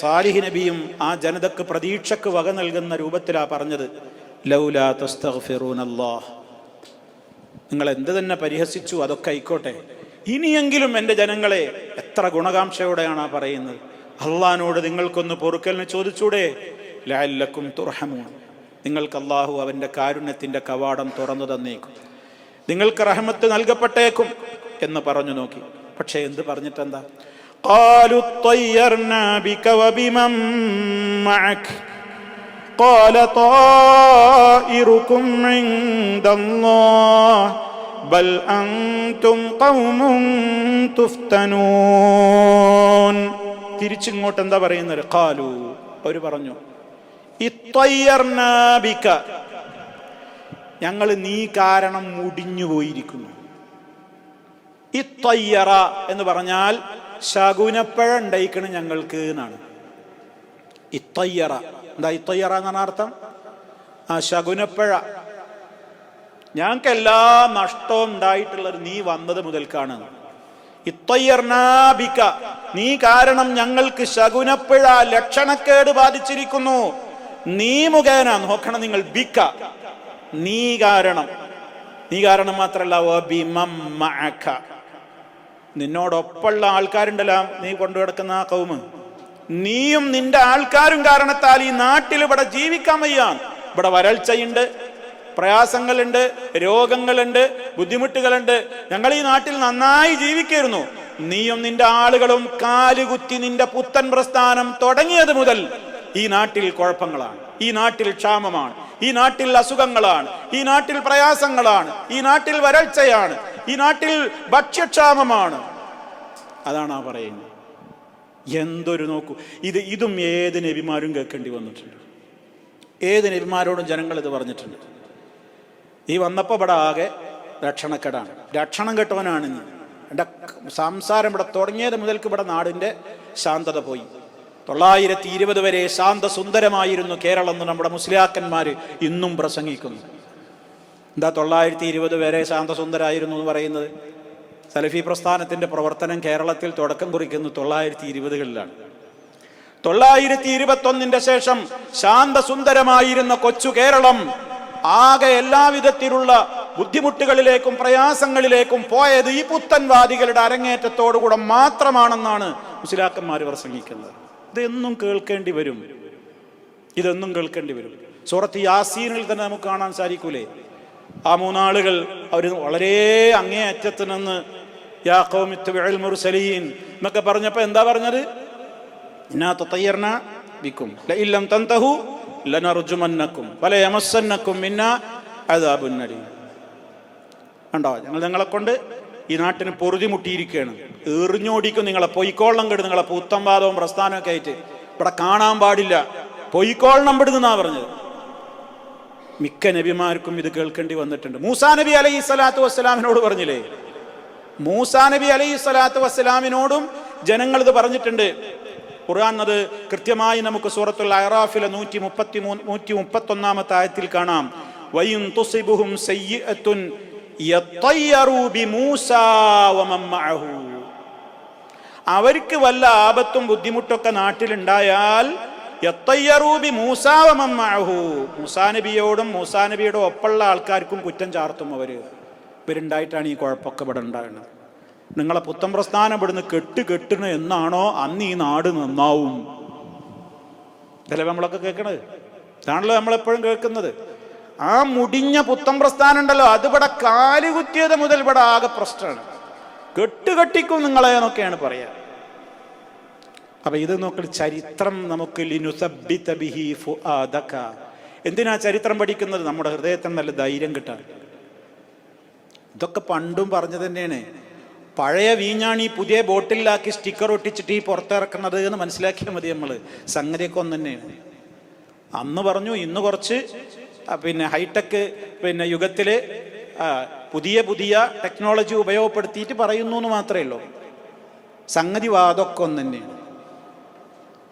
Salih നബിയും ആ ജനതക്ക് പ്രതീക്ഷക്ക് വക നൽകുന്ന രൂപത്തിലാ പറഞ്ഞത്. ലൗലാ തസ്തഗ്ഫിറൂനല്ലാഹ്. നിങ്ങൾ എന്ത് തന്നെ പരിഹസിച്ചു അതൊക്കെ ആയിക്കോട്ടെ. ഇനിയെങ്കിലും എന്റെ ജനങ്ങളെ എത്ര ഗുണകാംക്ഷയോടെയാണ് ആ പറയുന്നത്. അള്ളഹാനോട് നിങ്ങൾക്കൊന്ന് പൊറുക്കലിന് ചോദിച്ചൂടെ? ലാല്ലക്കും തുറഹമൂൺ നിങ്ങൾക്ക് അള്ളാഹു അവന്റെ കാരുണ്യത്തിന്റെ കവാടം തുറന്നു തന്നേക്കും. നിങ്ങൾക്ക് റഹമത്ത് നൽകപ്പെട്ടേക്കും എന്ന് പറഞ്ഞു നോക്കി. പക്ഷേ എന്ത് പറഞ്ഞിട്ടെന്താ? قالوا اطيرنا بك وبمن معك قال طائركم عند الله بل أنتم قوم تفتنون തിരിച്ചിങ്ങോട്ട് എന്താ പറയുന്നത് കാലു അവര് പറഞ്ഞു ഇത്വയ്യർനാബിക ഞങ്ങൾ നീ കാരണം മുടിഞ്ഞു പോയിരിക്കുന്നു ഇത്വയ്യറ എന്ന് പറഞ്ഞാൽ ശകുനപ്പഴ ഉണ്ടായിക്കണം ഞങ്ങൾക്ക് എന്നാണ്. ഇത്തയ്യറ. എന്താ ഇത്തയ്യറ എന്നാണ് അർത്ഥം? ആ ശകുനപ്പഴ. ഞങ്ങൾക്ക് എല്ലാ നഷ്ടവും ഉണ്ടായിട്ടുള്ളത് നീ വന്നത് മുതൽക്കാണ്. ഇത്തയ്യർനാഭിക്ക നീ കാരണം ഞങ്ങൾക്ക് ശകുനപ്പഴ ലക്ഷണക്കേട് ബാധിച്ചിരിക്കുന്നു. നീ മുഖേന നോക്കണം നിങ്ങൾ ബിക്ക നീ കാരണം. നീ കാരണം മാത്രല്ല. നിന്നോടൊപ്പമുള്ള ആൾക്കാരുണ്ടല്ലോ നീ കൊണ്ടു കിടക്കുന്ന ആ കൗമ്. നീയും നിന്റെ ആൾക്കാരും കാരണത്താൽ ഈ നാട്ടിൽ ഇവിടെ ജീവിക്കാൻ വയ്യ. ഇവിടെ വരൾച്ചയുണ്ട് പ്രയാസങ്ങളുണ്ട് രോഗങ്ങളുണ്ട് ബുദ്ധിമുട്ടുകളുണ്ട്. ഞങ്ങൾ ഈ നാട്ടിൽ നന്നായി ജീവിക്കായിരുന്നു. നീയും നിന്റെ ആളുകളും കാലുകുത്തി നിന്റെ പുത്തൻ പ്രസ്ഥാനം തുടങ്ങിയത് മുതൽ ഈ നാട്ടിൽ കുഴപ്പങ്ങളാണ് ഈ നാട്ടിൽ ക്ഷാമമാണ് ഈ നാട്ടിൽ അസുഖങ്ങളാണ് ഈ നാട്ടിൽ പ്രയാസങ്ങളാണ് ഈ നാട്ടിൽ വരൾച്ചയാണ്. ഈ നാട്ടിൽ ഭക്ഷ്യക്ഷാമമാണ്. അതാണ് ആ പറയുന്നത്. എന്തൊരു നോക്കൂ. ഇത് ഇതും ഏത് നബിമാരും കേൾക്കേണ്ടി വന്നിട്ടുണ്ട്. ഏത് നബിമാരോടും ജനങ്ങൾ ഇത് പറഞ്ഞിട്ടുണ്ട്. ഈ വന്നപ്പോൾ ഇവിടെ ആകെ രക്ഷണക്കെടാണ്. രക്ഷണം കെട്ടവനാണ് നീ എന്റെ സംസാരം ഇവിടെ തുടങ്ങിയത് മുതൽക്ക് ഇവിടെ നാടിന്റെ ശാന്തത പോയി. തൊള്ളായിരത്തി ഇരുപത് വരെ ശാന്തസുന്ദരമായിരുന്നു കേരളം എന്ന് നമ്മുടെ മുസ്ലിയാക്കന്മാർ ഇന്നും പ്രസംഗിക്കുന്നു. എന്താ തൊള്ളായിരത്തി ഇരുപത് വരെ ശാന്തസുന്ദരായിരുന്നു എന്ന് പറയുന്നത്. സലഫി പ്രസ്ഥാനത്തിന്റെ പ്രവർത്തനം കേരളത്തിൽ തുടക്കം കുറിക്കുന്നത് തൊള്ളായിരത്തി ഇരുപതുകളിലാണ് തൊള്ളായിരത്തി ഇരുപത്തൊന്നിന്റെ ശേഷം ശാന്തസുന്ദരമായിരുന്ന കൊച്ചു കേരളം ആകെ എല്ലാവിധത്തിലുള്ള ബുദ്ധിമുട്ടുകളിലേക്കും പ്രയാസങ്ങളിലേക്കും പോയത് ഈ പുത്തൻവാദികളുടെ അരങ്ങേറ്റത്തോടുകൂടെ മാത്രമാണെന്നാണ് മുസ്ലിയാക്കന്മാർ പ്രസംഗിക്കുന്നത്. ഇതെന്നും കേൾക്കേണ്ടി വരും. ഇതെന്നും കേൾക്കേണ്ടി വരും. സൂറത്ത് യാസീനിൽ തന്നെ നമുക്ക് കാണാൻ സാധിക്കൂലേ? ആ മൂന്നാളുകൾ അവർ വളരെ അങ്ങേയറ്റത്ത് നിന്ന് മുർസലീൻ എന്നൊക്കെ പറഞ്ഞപ്പോൾ എന്താ പറഞ്ഞത്? ഇന്നാ തന്തഹു കണ്ടോ? ഞങ്ങൾ നിങ്ങളെ കൊണ്ട് ഈ നാട്ടിന് പൊറുതി മുട്ടിയിരിക്കുകയാണ്. എറിഞ്ഞോടിക്കും നിങ്ങളെ പൊയ്ക്കോളം കെടുത്ത് നിങ്ങളെ പൂത്തമ്പാദവും പ്രസ്ഥാനമൊക്കെ ആയിട്ട്. ഇവിടെ കാണാൻ പാടില്ല. പൊയ്ക്കോളണം പെടുന്നാ പറഞ്ഞത്? മിക്ക നബിമാർക്കും ഇത് കേൾക്കേണ്ടി വന്നിട്ടുണ്ട്. മൂസാ നബി അലൈഹി സ്വലാത്തു വസ്സലാമിനോട് പറഞ്ഞില്ലേ? മൂസാ നബി അലൈഹി സ്വലാത്തു വസ്സലാമിനോടും ജനങ്ങൾ ഇത് പറഞ്ഞിട്ടുണ്ട്. ഖുർആൻ അത് കൃത്യമായി നമുക്ക് സൂറത്തുൽ അറാഫിലെ നൂറ്റി മുപ്പത്തി മൂന്ന് നൂറ്റി മുപ്പത്തി ഒന്നാമത്തെ ആയത്തിൽ കാണാം വയും തുസിബുഹും മഅഹു. അവർക്ക് വല്ല ആപത്തും ബുദ്ധിമുട്ടൊക്കെ നാട്ടിലുണ്ടായാൽ യത്തയ്യറൂബി മൂസാവമമ്മഹു മൂസാ നബിയോടും നബിയുടെ ഒപ്പമുള്ള ആൾക്കാർക്കും കുറ്റം ചാർത്തും അവർ. ഇവരുണ്ടായിട്ടാണ് ഈ കുഴപ്പമൊക്കെ ഇവിടെ ഉണ്ടാകുന്നത്. നിങ്ങളെ പുത്തൻ പ്രസ്ഥാനം ഇവിടുന്ന് കെട്ട് കെട്ടണ എന്നാണോ അന്ന് ഈ നാട് നന്നാവും. ഇതല്ലേ നമ്മളൊക്കെ കേൾക്കണത്? ഇതാണല്ലോ നമ്മളെപ്പോഴും കേൾക്കുന്നത്. ആ മുടിഞ്ഞ പുത്തൻ പ്രസ്ഥാനം ഉണ്ടല്ലോ അതിവിടെ കാലുകുത്തിയത് മുതൽ ഇവിടെ ആകെ പ്രശ്നമാണ്. കെട്ടുകെട്ടിക്കും നിങ്ങളെ എന്നൊക്കെയാണ് പറയാ. അപ്പൊ ഇത് നോക്കൽ ചരിത്രം നമുക്ക് ബിഹി ഫുആദക. എന്തിനാ ചരിത്രം പഠിക്കുന്നത്? നമ്മുടെ ഹൃദയത്തിന് നല്ല ധൈര്യം കിട്ടാൻ. ഇതൊക്കെ പണ്ടും പറഞ്ഞു തന്നെയാണ്. പഴയ വീഞ്ഞാണി പുതിയ ബോട്ടിലാക്കി സ്റ്റിക്കർ ഒട്ടിച്ചിട്ട് ഈ പുറത്തിറക്കുന്നത് എന്ന് മനസ്സിലാക്കിയാൽ മതി നമ്മൾ സംഗതിയൊക്കെ ഒന്ന് തന്നെയാണ്. അന്ന് പറഞ്ഞു ഇന്ന് കുറച്ച് പിന്നെ ഹൈടെക് പിന്നെ യുഗത്തിൽ പുതിയ പുതിയ ടെക്നോളജി ഉപയോഗപ്പെടുത്തിയിട്ട് പറയുന്നു എന്ന് മാത്രമേ ഉള്ളൂ. സംഗതി വാദമൊക്കെ ഒന്ന് തന്നെയാണ്.